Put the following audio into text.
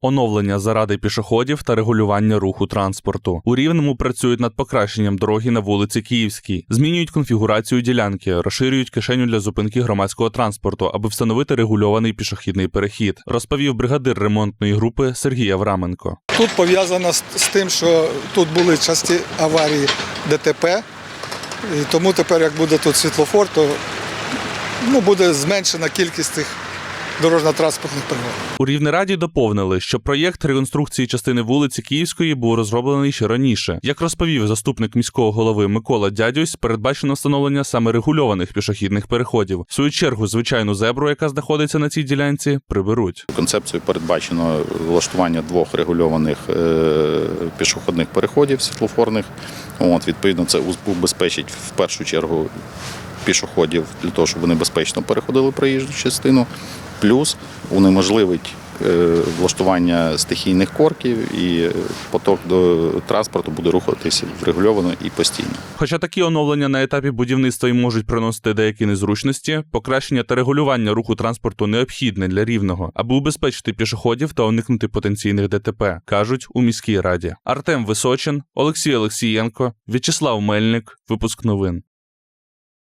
Оновлення заради пішоходів та регулювання руху транспорту. У Рівному працюють над покращенням дороги на вулиці Київській, змінюють конфігурацію ділянки, розширюють кишеню для зупинки громадського транспорту, аби встановити регульований пішохідний перехід, розповів бригадир ремонтної групи Сергій Авраменко. Тут пов'язано з, тим, що тут були часті аварії ДТП, і тому тепер, як буде тут світлофор, то ну, буде зменшена кількість цих дорожньо-транспортних пригод. У Рівнераді доповнили, що проєкт реконструкції частини вулиці Київської був розроблений ще раніше. Як розповів заступник міського голови Микола Дядюсь, передбачено встановлення саме регульованих пішохідних переходів. В свою чергу, звичайну зебру, яка знаходиться на цій ділянці, приберуть. Концепцією передбачено влаштування двох регульованих е, пішохідних переходів світлофорних. От, відповідно, це убезпечить в першу чергу пішоходів для того, щоб вони безпечно переходили проїжджу частину. Плюс унеможливить е, влаштування стихійних корків і поток до транспорту буде рухатися врегульовано і постійно. Хоча такі оновлення на етапі будівництва й можуть приносити деякі незручності, покращення та регулювання руху транспорту необхідне для рівного, аби убезпечити пішоходів та уникнути потенційних ДТП, кажуть у міській раді. Артем Височин, Олексій Олексієнко, В'ячеслав Мельник. Випуск новин.